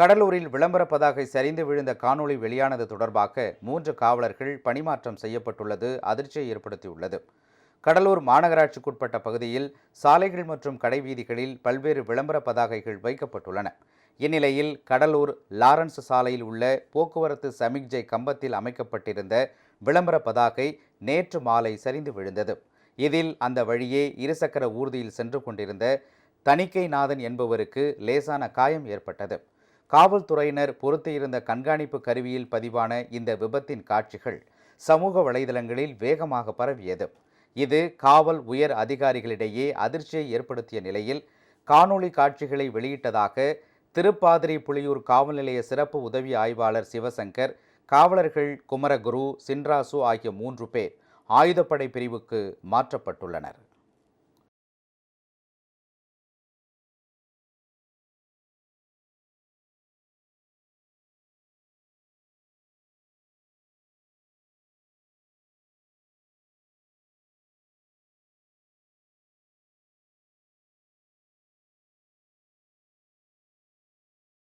கடலூரில் விளம்பர பதாகை சரிந்து விழுந்த காணொளி வெளியானது தொடர்பாக மூன்று காவலர்கள் பணிமாற்றம் செய்யப்பட்டுள்ளது அதிர்ச்சியை ஏற்படுத்தியுள்ளது. கடலூர் மாநகராட்சிக்குட்பட்ட பகுதியில் சாலைகள் மற்றும் கடைவீதிகளில் பல்வேறு விளம்பர பதாகைகள் வைக்கப்பட்டுள்ளன. இந்நிலையில் கடலூர் லாரன்ஸ் சாலையில் உள்ள போக்குவரத்து சமிக்ஜை கம்பத்தில் அமைக்கப்பட்டிருந்த விளம்பர பதாகை நேற்று மாலை சரிந்து விழுந்தது. இதில் அந்த வழியே இருசக்கர ஊர்தியில் சென்று கொண்டிருந்த தணிக்கைநாதன் என்பவருக்கு லேசான காயம் ஏற்பட்டது. காவல்துறையினர் பொருத்தியிருந்த கண்காணிப்பு கருவியில் பதிவான இந்த விபத்தின் காட்சிகள் சமூக வலைதளங்களில் வேகமாக பரவியது. இது காவல் உயர் அதிகாரிகளிடையே அதிர்ச்சியை ஏற்படுத்திய நிலையில் காணொளி காட்சிகளை வெளியிட்டதாக திருப்பாதிரி புலியூர் காவல் நிலைய சிறப்பு உதவி ஆய்வாளர் சிவசங்கர் காவலர்கள் குமரகுரு சின்ராசு ஆகிய மூன்று பேர் ஆயுதப்படை பிரிவுக்கு மாற்றப்பட்டுள்ளனர்.